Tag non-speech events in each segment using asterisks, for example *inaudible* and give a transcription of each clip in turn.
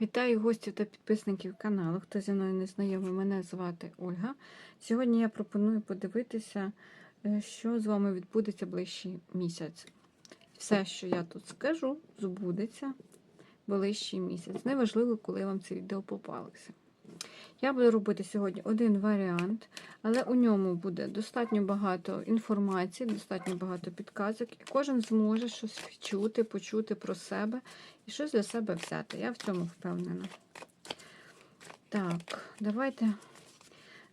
Вітаю гостів та підписників каналу. Хто зі мною не знайомий, мене звати Ольга. Сьогодні я пропоную подивитися, е, що з вами відбудеться ближчий місяць. Все, що я тут скажу, збудеться ближчий місяць. Неважливо, коли вам це відео попалося. Я буду робити сьогодні один варіант, але у ньому буде достатньо багато інформації, достатньо багато підказок, і кожен зможе щось чути, почути про себе і щось для себе взяти. Я в цьому впевнена. Так, давайте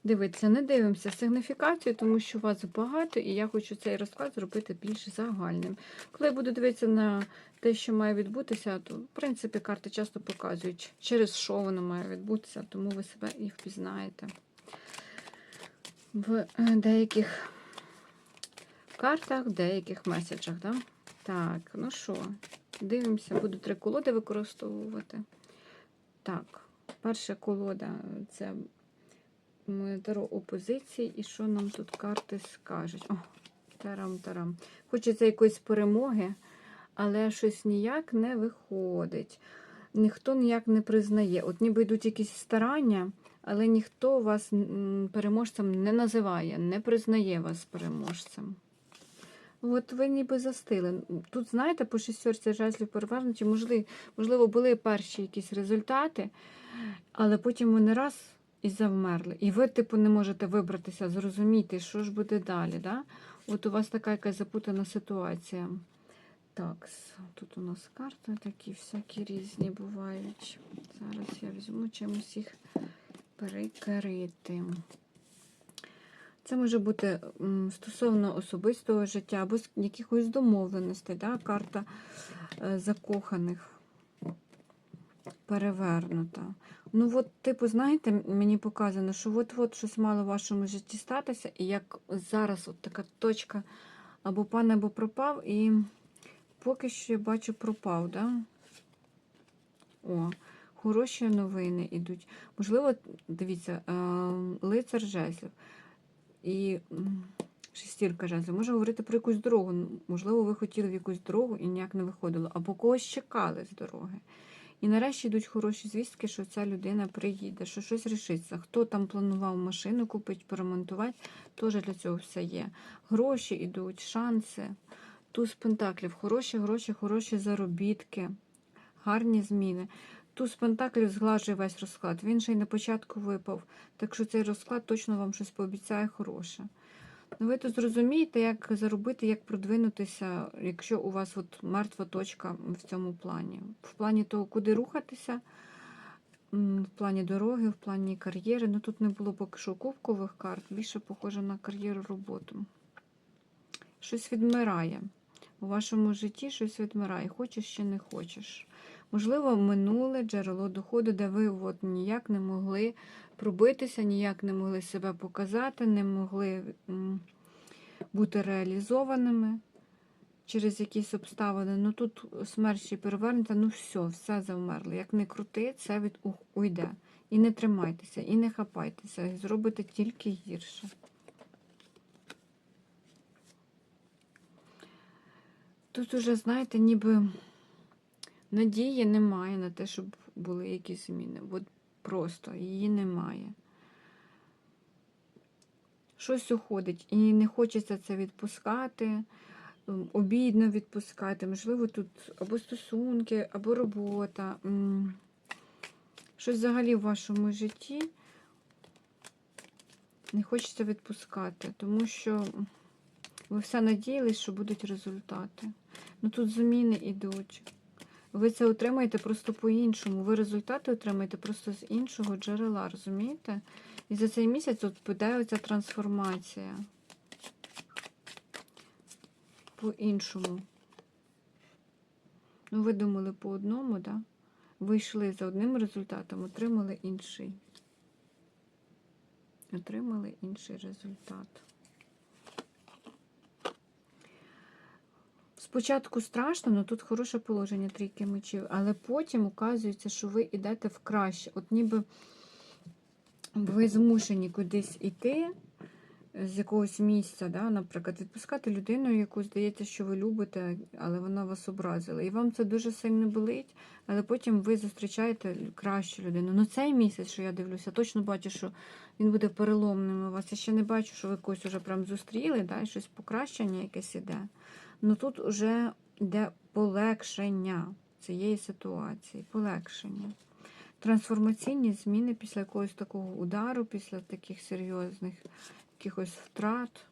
дивитися. Не дивимося сигніфікацію, тому що у вас багато, і я хочу цей розклад зробити більш загальним. Коли я буду дивитися на те, що має відбутися, то, в принципі, карти часто показують, через що воно має відбутися, тому ви себе і впізнаєте. В е, деяких картах, деяких меседжах. Да? Так, ну що, дивимося, буду три колоди використовувати. Так, перша колода це Таро опозиції, і що нам тут карти скажуть? О, тарам-тарам. Хочеться якоїсь перемоги, але щось ніяк не виходить. Ніхто ніяк не признає. От ніби йдуть якісь старання, але ніхто вас переможцем не називає, не признає вас переможцем. От ви ніби застили. Тут, знаєте, по шістерці жезлів перевернуті, можливо, можливо, були перші якісь результати, але потім вони раз і завмерли. І ви, типу, не можете вибратися, зрозуміти, що ж буде далі. Да? От у вас така якась запутана ситуація. Так, тут у нас карти такі всякі різні бувають. Зараз я візьму чимось їх перекрити. Це може бути стосовно особистого життя або якихось домовленостей, да? карта е, закоханих перевернута. Ну, от, типу, знаєте, мені показано, що от-от щось мало в вашому житті статися, і як зараз от така точка або пан, або пропав, і поки що я бачу пропав, да? О, хороші новини йдуть. Можливо, дивіться, е, лицар жезлів і шестірка жезлів. Може говорити про якусь дорогу. Можливо, ви хотіли в якусь дорогу і ніяк не виходило, або когось чекали з дороги. І нарешті йдуть хороші звістки, що ця людина приїде, що щось рішиться. Хто там планував машину купити, поремонтувати, теж для цього все є. Гроші йдуть, шанси. Туз пентаклів, хороші гроші, хороші заробітки, гарні зміни. Туз пентаклів зглажує весь розклад. Він же й на початку випав. Так що цей розклад точно вам щось пообіцяє хороше. Ну, ви тут зрозумієте, як заробити, як продвинутися, якщо у вас от мертва точка в цьому плані. В плані того, куди рухатися, в плані дороги, в плані кар'єри. Ну тут не було поки що кубкових карт, більше похоже на кар'єру роботу. Щось відмирає. У вашому житті щось відмирає. Хочеш чи не хочеш. Можливо, минуле джерело доходу, де ви от ніяк не могли пробитися, ніяк не могли себе показати, не могли бути реалізованими через якісь обставини. Ну тут смерть ще перевернута, ну все, все завмерло. Як не крути, це від уйде. І не тримайтеся, і не хапайтеся, і зробите тільки гірше. Тут уже, знаєте, ніби надії немає на те, щоб були якісь зміни. От просто її немає. Щось уходить, і не хочеться це відпускати, обідно відпускати. Можливо, тут або стосунки, або робота. Щось взагалі в вашому житті не хочеться відпускати, тому що ви все надіялись, що будуть результати. Ну тут зміни йдуть. Ви це отримаєте просто по-іншому. Ви результати отримаєте просто з іншого джерела, розумієте? І за цей місяць от піде оця трансформація. По-іншому. Ну, ви думали по одному? Да? Ви йшли за одним результатом, отримали інший. Отримали інший результат. Спочатку страшно, але тут хороше положення трійки мечів, але потім указується, що ви йдете в краще. От ніби ви змушені кудись іти, з якогось місця, да, наприклад, відпускати людину, яку здається, що ви любите, але вона вас образила. І вам це дуже сильно болить, але потім ви зустрічаєте кращу людину. Ну цей місяць, що я дивлюся, точно бачу, що він буде переломним у вас. Я ще не бачу, що ви когось вже прям зустріли, да, щось покращення якесь іде. Ну тут вже йде полегшення цієї ситуації, полегшення. Трансформаційні зміни після якогось такого удару, після таких серйозних якихось втрат.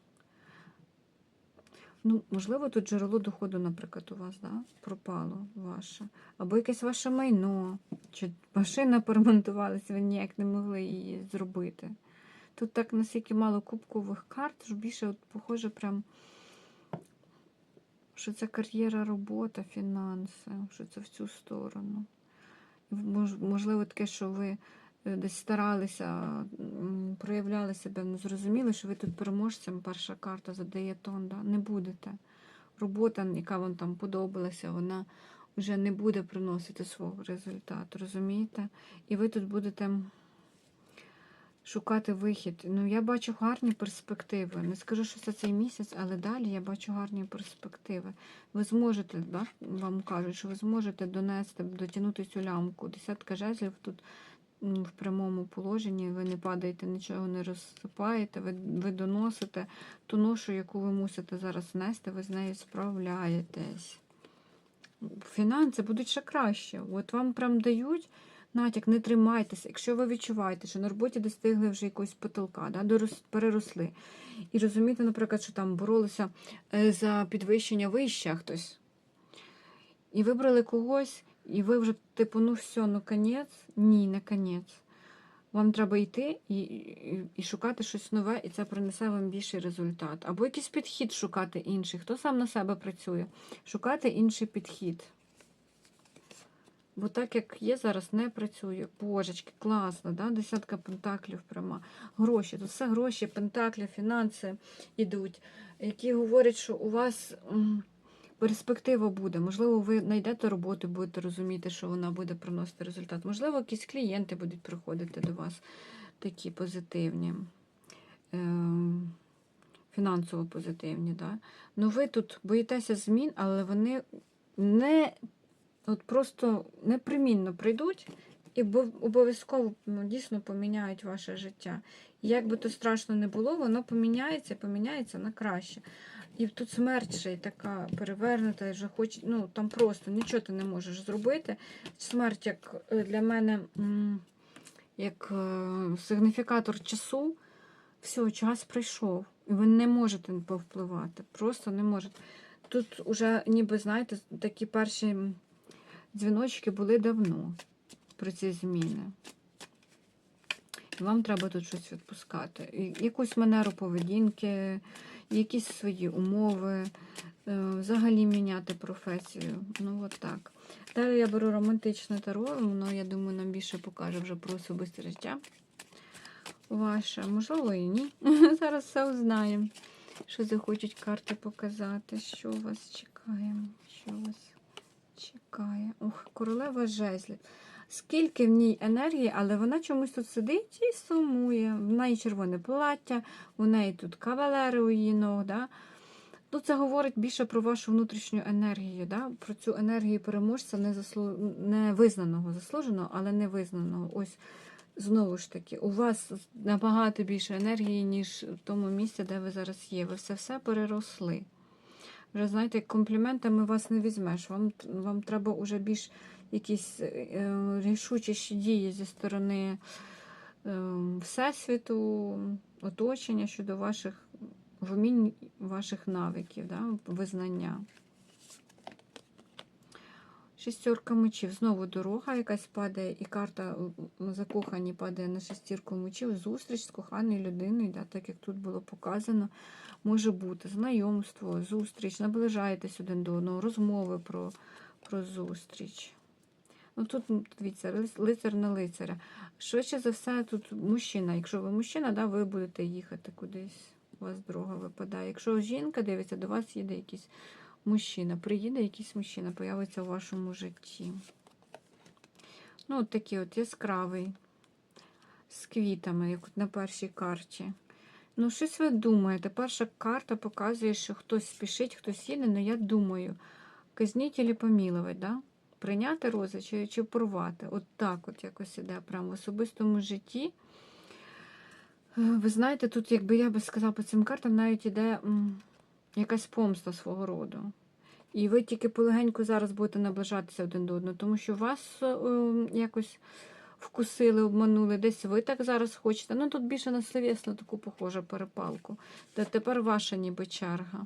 Ну, можливо, тут джерело доходу, наприклад, у вас да, пропало ваше. Або якесь ваше майно, чи машина поремонтувалася, ви ніяк не могли її зробити. Тут так настільки мало кубкових карт, що більше от, похоже, прям, що це кар'єра, робота, фінанси, що це в цю сторону. Можливо, таке, що ви е, десь старалися, проявляли себе, ну зрозуміли, що ви тут переможцем, перша карта задає тон, да? не будете. Робота, яка вам там подобалася, вона вже не буде приносити свого результату, розумієте? І ви тут будете шукати вихід. Ну, я бачу гарні перспективи. Не скажу, що це цей місяць, але далі я бачу гарні перспективи. Ви зможете, да? вам кажуть, що ви зможете донести, дотягнути цю лямку. Десятка жезлів тут в прямому положенні, ви не падаєте, нічого не розсипаєте, ви, ви доносите ту ношу, яку ви мусите зараз нести, ви з нею справляєтесь. Фінанси будуть ще краще. От вам прям дають натяк, не тримайтеся. Якщо ви відчуваєте, що на роботі достигли вже якогось потолка, да, переросли. І розумієте, наприклад, що там боролися е, за підвищення вища хтось. І вибрали когось, і ви вже, типу, ну все, ну конець. Ні, не конець. Вам треба йти і, і, і шукати щось нове, і це принесе вам більший результат. Або якийсь підхід шукати інший. Хто сам на себе працює? Шукати інший підхід. Бо так як є зараз, не працює. Божечки, класно, да? десятка пентаклів пряма. Гроші. Тут все гроші, пентаклі, фінанси йдуть, які говорять, що у вас перспектива буде. Можливо, ви знайдете роботу, будете розуміти, що вона буде приносити результат. Можливо, якісь клієнти будуть приходити до вас такі позитивні. Ем, Фінансово позитивні, да? Ну ви тут боїтеся змін, але вони не от просто непримінно прийдуть і обов'язково ну, дійсно поміняють ваше життя. І Як би то страшно не було, воно поміняється, поміняється на краще. І тут смерть ще й така перевернута, вже хоч, ну там просто нічого ти не можеш зробити. Смерть, як е, для мене, як е, сигніфікатор часу, все, час прийшов. І ви не можете повпливати. Просто не можете. Тут уже, ніби, знаєте, такі перші дзвіночки були давно про ці зміни. І вам треба тут щось відпускати. Якусь манеру поведінки, якісь свої умови, е, взагалі міняти професію. Ну, от так. Далі я беру романтичне таро, воно, я думаю, нам більше покаже вже про особисте життя ваше. Можливо, і ні. *laughs* Зараз все узнаємо. Що захочуть карти показати, що вас чекає, що вас чекає. Ох, королева жезлів. Скільки в ній енергії, але вона чомусь тут сидить і сумує. В неї червоне плаття, у неї тут кавалери у її ног. Да? Ну, це говорить більше про вашу внутрішню енергію, да? про цю енергію переможця невизнаного, заслуженого, але невизнаного. Ось знову ж таки, у вас набагато більше енергії, ніж в тому місці, де ви зараз є. Ви все все переросли. Вже знаєте, компліментами вас не візьмеш. Вам, вам треба вже більш якісь е, рішучіші дії зі сторони е, Всесвіту, оточення щодо ваших вмінь, ваших навиків, да, визнання. Шестерка мечів. Знову дорога якась падає, і карта закохані падає на шестірку мечів. Зустріч з коханою людиною, да, так як тут було показано, може бути знайомство, зустріч, наближаєтесь один до одного, розмови про, про зустріч. Ну тут, дивіться, лицар на лицаря. Швидше за все, тут мужчина. Якщо ви мужчина, да, ви будете їхати кудись. У вас дорога випадає. Якщо жінка дивиться, до вас їде якийсь мужчина. Приїде якийсь мужчина, появиться у вашому житті. Ну, от такий от яскравий, з квітами, як от на першій карті. Ну, щось ви думаєте. Перша карта показує, що хтось спішить, хтось їде, але я думаю, казніть або помілувати, да? прийняти рози чи, чи порвати. От так от якось іде прямо в особистому житті. Е, Ви знаєте, тут, якби я би сказала по цим картам, навіть іде якась помста свого роду. І ви тільки полегеньку зараз будете наближатися один до одного, тому що вас е, е, якось вкусили, обманули, десь ви так зараз хочете. Ну тут більше на словесну таку похожу перепалку. Та тепер ваша ніби черга.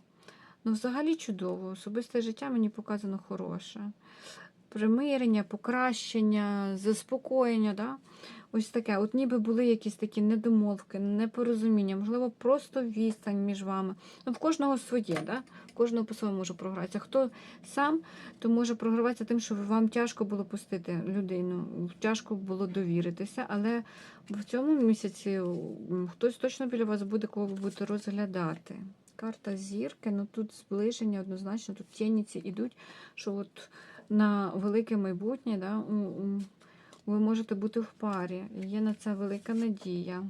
Ну, взагалі чудово. Особисте життя мені показано хороше. Примирення, покращення, заспокоєння. Да? Ось таке. От ніби були якісь такі недомовки, непорозуміння, можливо, просто відстань між вами. Ну, в кожного своє, да? кожного по-своєму може програтися. Хто сам, то може програватися тим, що вам тяжко було пустити людину, тяжко було довіритися, але в цьому місяці хтось точно біля вас буде, кого ви будете розглядати. Карта зірки, ну тут зближення однозначно, тут тініці йдуть, що от на велике майбутнє да, ви можете бути в парі. Є на це велика надія.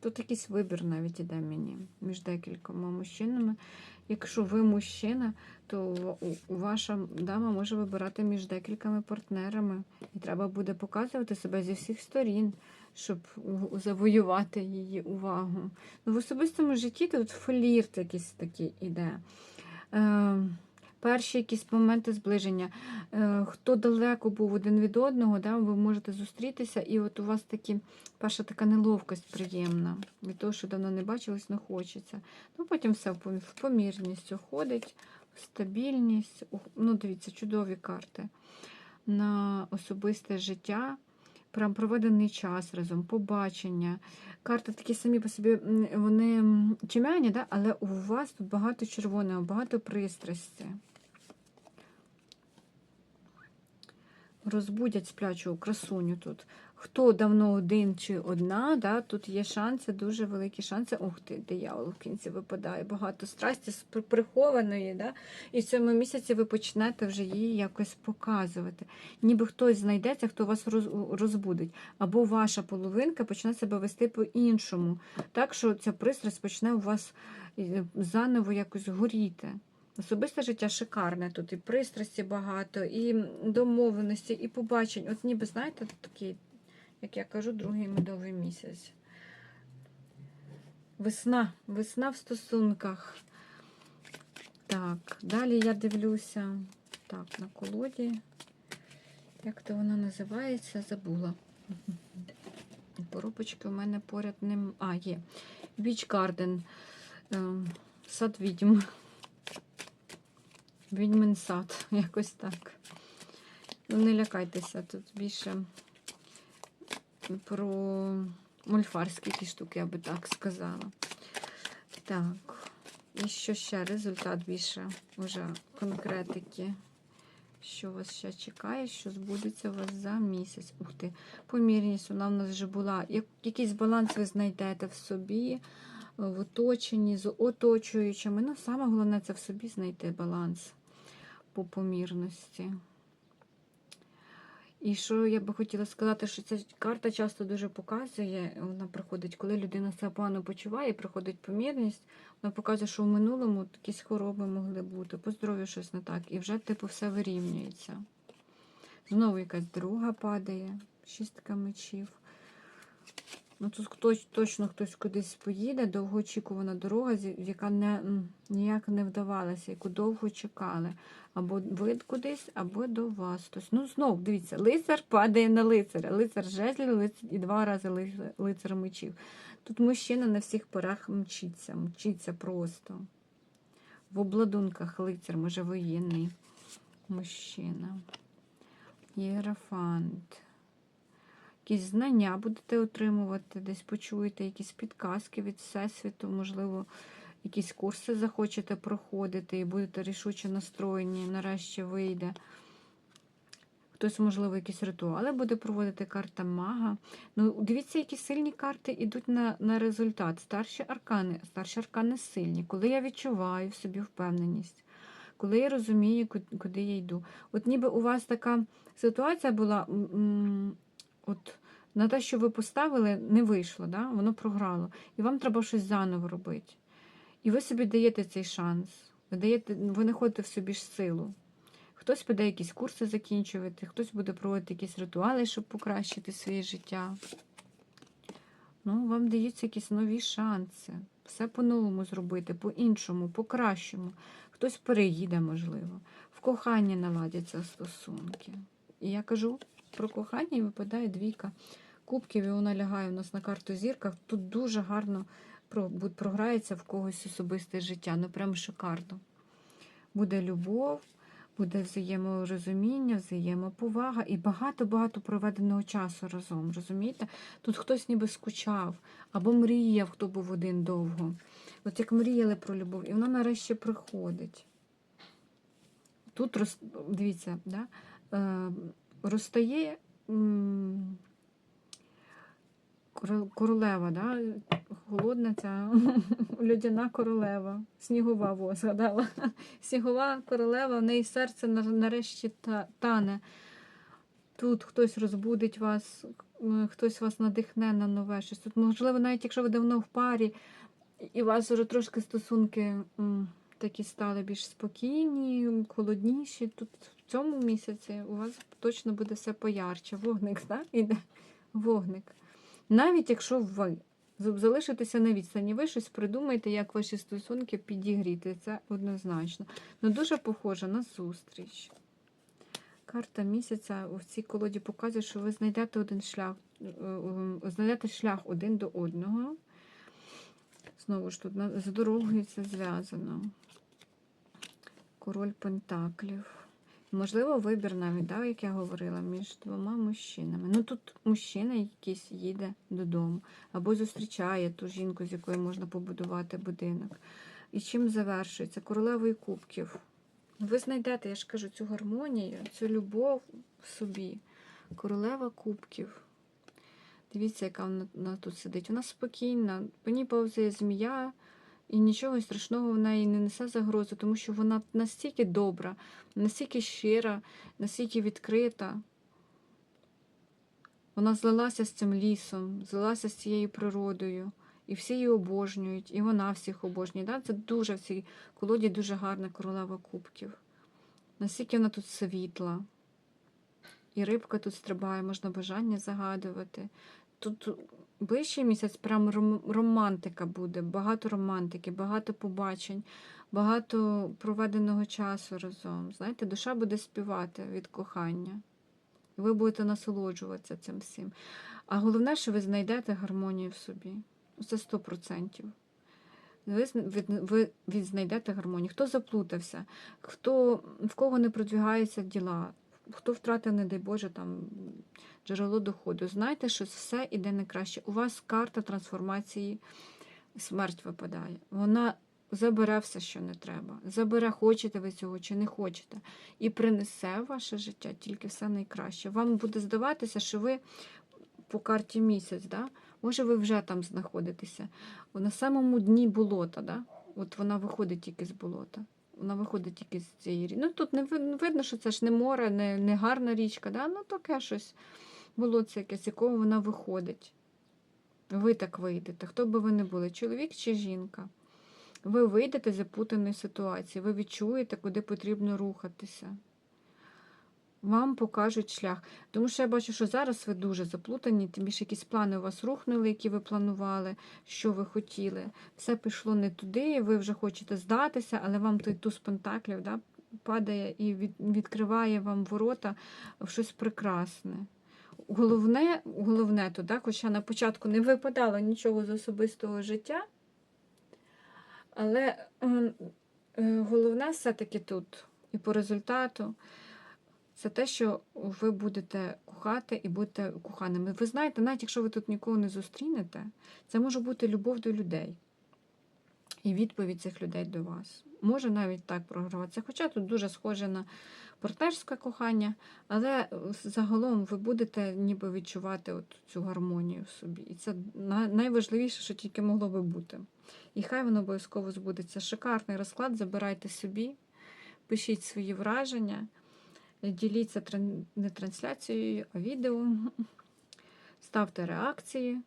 Тут якийсь вибір навіть іде мені між декількома мужчинами. Якщо ви мужчина, то ваша дама може вибирати між декількома партнерами. І треба буде показувати себе зі всіх сторін, щоб завоювати її увагу. Ну, в особистому житті тут флірт якийсь такий іде. Перші якісь моменти зближення. Е, хто далеко був один від одного, да, ви можете зустрітися, і от у вас такі, перша така неловкость приємна від того, що давно не бачились, не хочеться. Ну, потім все в помірність уходить, стабільність. Ну, дивіться, чудові карти на особисте життя. Прям проведений час разом, побачення. Карти такі самі по собі, вони м, тьмяні, да? але у вас тут багато червоного, багато пристрасті. Розбудять сплячу красуню тут. Хто давно один чи одна, да, тут є шанси, дуже великі шанси. Ух ти, диявол в кінці випадає. Багато страсті прихованої. Да? І в цьому місяці ви почнете вже її якось показувати. Ніби хтось знайдеться, хто вас розбудить. Або ваша половинка почне себе вести по-іншому. Так що ця пристрасть почне у вас е, заново якось горіти. Особисте життя шикарне. Тут і пристрасті багато, і домовленості, і побачень. От ніби, знаєте, такий, як я кажу, другий медовий місяць. Весна, весна в стосунках. Так, далі я дивлюся. Так, на колоді. Як то вона називається? Забула. Коробочки у мене поряд ним. А, є. Beach Garden. Ем, Сад відьм. Відьмин сад, *laughs* якось так. Ну, не лякайтеся, тут більше про мульфарські ті штуки, я би так сказала. Так, і що ще? Результат більше вже конкретики. Що вас ще чекає, що збудеться у вас за місяць. Ух ти, помірність, вона в нас вже була. Якийсь баланс ви знайдете в собі, в оточенні, з оточуючими. Ну, саме головне це в собі знайти баланс по помірності. І що я би хотіла сказати, що ця карта часто дуже показує, вона приходить, коли людина себе погано почуває, приходить помірність, вона показує, що в минулому якісь хвороби могли бути, по здоров'ю щось не так, і вже типу все вирівнюється. Знову якась друга падає, шістка мечів. Ну, тут точно хтось кудись поїде, довгоочікувана дорога, яка не, ніяк не вдавалася, яку довго чекали. Або ви кудись, або до вас. Тобто, ну, знов, дивіться, лицар падає на лицаря. Лицар жезлів лицар, і два рази лицар, мечів. Тут мужчина на всіх порах мчиться, мчиться просто. В обладунках лицар, може, воєнний мужчина. Єрофант. Якісь знання будете отримувати, десь почуєте якісь підказки від Всесвіту, можливо, якісь курси захочете проходити і будете рішуче настроєні, нарешті вийде. Хтось, можливо, якісь ритуали буде проводити карта мага. Ну, дивіться, які сильні карти йдуть на, на результат. Старші аркани, старші аркани сильні. Коли я відчуваю в собі впевненість, коли я розумію, куди я йду. От ніби у вас така ситуація була. От на те, що ви поставили, не вийшло, да? воно програло. І вам треба щось заново робити. І ви собі даєте цей шанс. Ви, даєте, ви знаходите в собі ж силу. Хтось піде якісь курси закінчувати, хтось буде проводити якісь ритуали, щоб покращити своє життя. Ну, вам даються якісь нові шанси. Все по-новому зробити, по-іншому, по-кращому. Хтось переїде, можливо. В коханні наладяться стосунки. І я кажу про кохання і випадає двійка кубків, і вона лягає у нас на карту зірка. Тут дуже гарно програється в когось особисте життя. Ну прям шикарно. Буде любов, буде взаєморозуміння, взаємоповага і багато-багато проведеного часу разом. Розумієте? Тут хтось ніби скучав або мріяв, хто був один довго. От як мріяли про любов, і вона нарешті приходить. Тут дивіться, да? е, розстає королева, да? холодна ця *laughs* льодяна королева, снігова во, згадала. *laughs* Снігова королева, в неї серце нарешті тане. Тут хтось розбудить вас, хтось вас надихне на нове щось. Тут, можливо, навіть якщо ви давно в парі, і у вас вже трошки стосунки такі стали більш спокійні, холодніші. Тут в цьому місяці у вас точно буде все поярче. Вогник, так? Іде вогник. Навіть якщо ви залишитеся на відстані, ви щось придумаєте, як ваші стосунки підігріти. Це однозначно. Ну, дуже похоже на зустріч. Карта місяця у цій колоді показує, що ви знайдете один шлях, е, е, знайдете шлях один до одного. Знову ж тут з дорогою це зв'язано. Король Пентаклів. Можливо, вибір навіть, да, як я говорила, між двома мужчинами. Ну тут мужчина якийсь їде додому, або зустрічає ту жінку, з якою можна побудувати будинок. І чим завершується? Королевою кубків. Ви знайдете, я ж кажу, цю гармонію, цю любов в собі. Королева кубків. Дивіться, яка вона, тут сидить. Вона спокійна, по ній повзає змія, і нічого страшного в неї не несе загрозу, тому що вона настільки добра, настільки щира, настільки відкрита. Вона злилася з цим лісом, злилася з цією природою. І всі її обожнюють, і вона всіх обожнює. Да? Це дуже в цій колоді дуже гарна королева кубків. Наскільки вона тут світла. І рибка тут стрибає, можна бажання загадувати. Тут ближчий місяць прям романтика буде, багато романтики, багато побачень, багато проведеного часу разом. Знаєте, душа буде співати від кохання. Ви будете насолоджуватися цим всім. А головне, що ви знайдете гармонію в собі. Це 100%. Ви, ви відзнайдете гармонію. Хто заплутався, хто, в кого не продвігаються діла, хто втратив, не дай Боже, там джерело доходу. Знайте, що все іде на краще. У вас карта трансформації, смерть випадає. Вона забере все, що не треба. Забере, хочете ви цього чи не хочете. І принесе в ваше життя тільки все найкраще. Вам буде здаватися, що ви по карті місяць, да? може, ви вже там знаходитеся. На самому дні болота, да? от вона виходить тільки з болота. Вона виходить тільки з цієї річки. Ну тут не ви- видно, що це ж не море, не, не гарна річка, да? ну таке щось болотце якесь, якого вона виходить. Ви так вийдете, хто би ви не були, чоловік чи жінка. Ви вийдете з запутаної ситуації, ви відчуєте, куди потрібно рухатися. Вам покажуть шлях. Тому що я бачу, що зараз ви дуже заплутані, тим більше якісь плани у вас рухнули, які ви планували, що ви хотіли. Все пішло не туди, ви вже хочете здатися, але вам той туз пентаклів да, падає і від, відкриває вам ворота в щось прекрасне. Головне, головне то, да, хоча на початку не випадало нічого з особистого життя, але е, е, головне все-таки тут і по результату це те, що ви будете кохати і будете коханими. Ви знаєте, навіть якщо ви тут нікого не зустрінете, це може бути любов до людей і відповідь цих людей до вас. Може навіть так програватися. Хоча тут дуже схоже на партнерське кохання, але загалом ви будете ніби відчувати от цю гармонію в собі. І це найважливіше, що тільки могло би бути. І хай воно обов'язково збудеться. Шикарний розклад, забирайте собі, пишіть свої враження. Діліться не трансляцією, а відео *laughs* ставте реакції.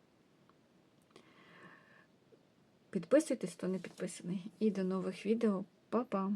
Підписуйтесь, хто не підписаний. І до нових відео. Па-па!